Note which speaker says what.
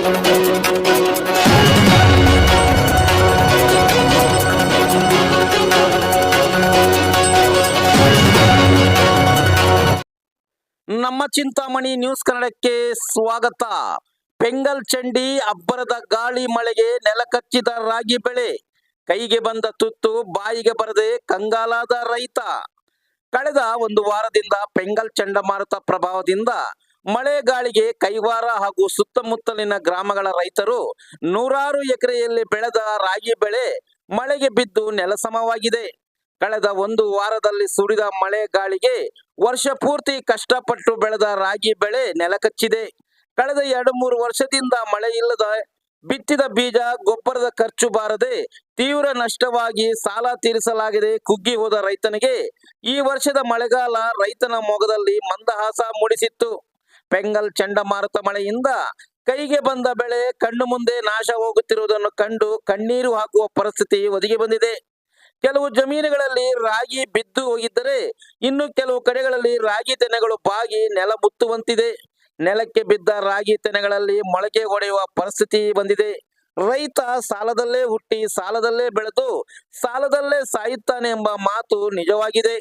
Speaker 1: ನಮ್ಮ ಚಿಂತಾಮಣಿ ನ್ಯೂಸ್ ಕನ್ನಡಕ್ಕೆ ಸ್ವಾಗತ. ಪೆಂಗಲ್ ಚಂಡಿ ಅಬ್ಬರದ ಗಾಳಿ ಮಳೆಗೆ ನೆಲಕಚ್ಚಿದ ರಾಗಿ ಬೆಳೆ. ಕೈಗೆ ಬಂದ ತುತ್ತು ಬಾಯಿಗೆ ಬರದೆ ಕಂಗಾಲಾದ ರೈತ. ಕಳೆದ ಒಂದು ವಾರದಿಂದ ಪೆಂಗಲ್ ಚಂಡಮಾರುತ ಪ್ರಭಾವದಿಂದ ಮಳೆ ಗಾಳಿಗೆ ಕೈವಾರ ಹಾಗೂ ಸುತ್ತಮುತ್ತಲಿನ ಗ್ರಾಮಗಳ ರೈತರು ನೂರಾರು ಎಕರೆಯಲ್ಲಿ ಬೆಳೆದ ರಾಗಿ ಬೆಳೆ ಮಳೆಗೆ ಬಿದ್ದು ನೆಲಸಮವಾಗಿದೆ ಕಳೆದ ಒಂದು ವಾರದಲ್ಲಿ ಸುರಿದ ಮಳೆ ಗಾಳಿಗೆ ವರ್ಷ ಪೂರ್ತಿ ಕಷ್ಟಪಟ್ಟು ಬೆಳೆದ ರಾಗಿ ಬೆಳೆ ನೆಲಕಚ್ಚಿದೆ ಕಳೆದ ಎರಡು ಮೂರು ವರ್ಷದಿಂದ ಮಳೆ ಇಲ್ಲದ ಬಿತ್ತಿದ ಬೀಜ, ಗೊಬ್ಬರದ ಖರ್ಚು ಬಾರದೆ ತೀವ್ರ ನಷ್ಟವಾಗಿ ಸಾಲ ತೀರಿಸಲಾಗಿದೆ ಕುಗ್ಗಿ ಹೋದ ರೈತನಿಗೆ. ಈ ವರ್ಷದ ಮಳೆಗಾಲ ರೈತನ ಮೊಗದಲ್ಲಿ ಮಂದಹಾಸ ಮೂಡಿಸಿತ್ತು. ಪೆಂಗಲ್ ಚಂಡಮಾರುತ ಮಳೆಯಿಂದ ಕೈಗೆ ಬಂದ ಬೆಳೆ ಕಣ್ಣು ಮುಂದೆ ನಾಶ ಹೋಗುತ್ತಿರುವುದನ್ನು ಕಂಡು ಕಣ್ಣೀರು ಹಾಕುವ ಪರಿಸ್ಥಿತಿ ಒದಗಿ ಬಂದಿದೆ. ಕೆಲವು ಜಮೀನುಗಳಲ್ಲಿ ರಾಗಿ ಬಿದ್ದು ಹೋಗಿದ್ದರೆ ಇನ್ನು ಕೆಲವು ಕಡೆಗಳಲ್ಲಿ ರಾಗಿ ತೆನೆಗಳು ಬಾಗಿ ನೆಲ ಮುತ್ತುವಂತಿದೆ. ನೆಲಕ್ಕೆ ಬಿದ್ದ ರಾಗಿ ತೆನೆಗಳಲ್ಲಿ ಮೊಳಕೆ ಹೊಡೆಯುವ ಪರಿಸ್ಥಿತಿ ಬಂದಿದೆ. ರೈತ ಸಾಲದಲ್ಲೇ ಹುಟ್ಟಿ ಸಾಲದಲ್ಲೇ ಬೆಳೆದು ಸಾಲದಲ್ಲೇ ಸಾಯುತ್ತಾನೆ ಎಂಬ ಮಾತು ನಿಜವಾಗಿದೆ.